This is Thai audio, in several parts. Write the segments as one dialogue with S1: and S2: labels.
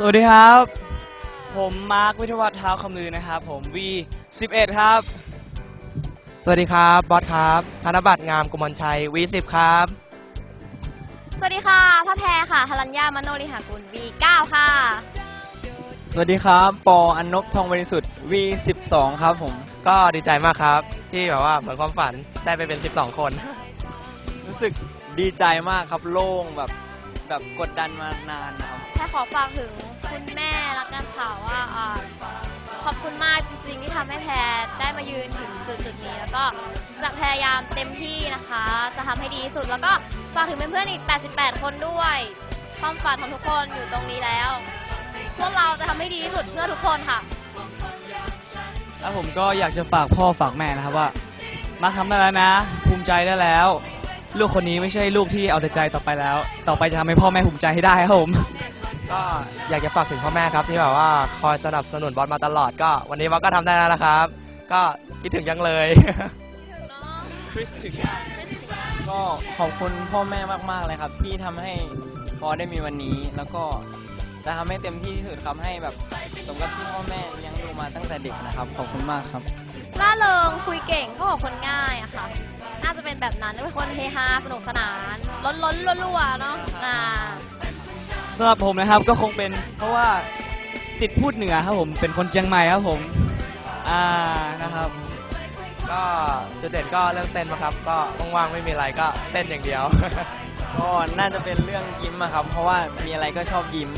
S1: สวัสดีครับ ผมมาร์ควิทยาวัฒน์เท้าคำลือนะครับ ผม V11 ครับ
S2: สวัสดีครับบอสครับธนบัตรงามกุมลชัยวีสิบครับ
S3: สวัสดีค่ะพระแพรค่ะธรัญญามโนริหากุล V9 ค่ะ
S4: สวัสดีครับปออันนบทองบริสุทธิ์ V12 ครับผม
S2: ก็ดีใจมากครับ ที่แบบว่าเหมือนความฝันได้ไปเป็น 12 คน
S4: รู้สึกดีใจมากครับโล่งแบบแบบกดดันมานานนะครับ
S3: แพรขอฝากถึงคุณแม่ละกันค่ะว่าอ่าขอบคุณมากจริงๆที่ทำให้แพรได้มายืนถึงจุดจุดๆนี้ แล้วก็จะพยายามเต็มที่นะคะ จะทำให้ดีที่สุดแล้วก็ฝากถึงเพื่อนๆอีก 88 คนด้วย ความฝันของทุกคนอยู่ตรงนี้แล้ว พวกเราจะทำให้ดีที่สุดเพื่อทุกคนค่ะ
S1: แล้วผมก็อยากจะฝากพ่อฝากแม่นะครับว่า มาทำได้แล้วนะ ภูมิใจได้แล้ว ลูกคนนี้ไม่ใช่ลูกที่เอาแต่ใจต่อไปแล้ว ต่อไปจะทำให้พ่อแม่ภูมิใจให้ได้ครับผม
S2: ก็อยากจะฝากถึงพ่อแม่ครับที่แบบว่าคอยสนับสนุนบอสมาตลอด ก็วันนี้บอสก็ทำได้แล้วนะครับ ก็คิดถึงยังเลย
S1: คริสถึง
S4: ก็ขอบคุณพ่อแม่มากๆเลยครับ ที่ทำให้ปอได้มีวันนี้ แล้วก็จะทำให้เต็มที่ที่สุดครับให้แบบสมกับที่พ่อแม่เลี้ยงดูมาตั้งแต่เด็กนะครับ ขอบคุณมากครับ
S3: ล่าเริงคุยเก่งเข้ากับคนง่ายอะค่ะ น่าจะเป็นแบบนั้นเป็นคนเฮฮาสนุกสนาน ล้นล้นๆรัวๆเนาะอ่า
S1: สำหรับผมนะครับก็คงเป็นเพราะว่าติดพูดเหนือครับผมเป็นคนเชียงใหม่ครับผมอ่านะครับ
S2: ก็จุดเด่นก็เรื่องเต้นมาครับ ก็ว่างๆไม่มีอะไรก็เต้นอย่างเดียว
S4: ก็น่าจะเป็นเรื่องยิ้มอะครับ เพราะว่ามีอะไรก็ชอบยิ้ม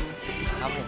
S4: ครับผม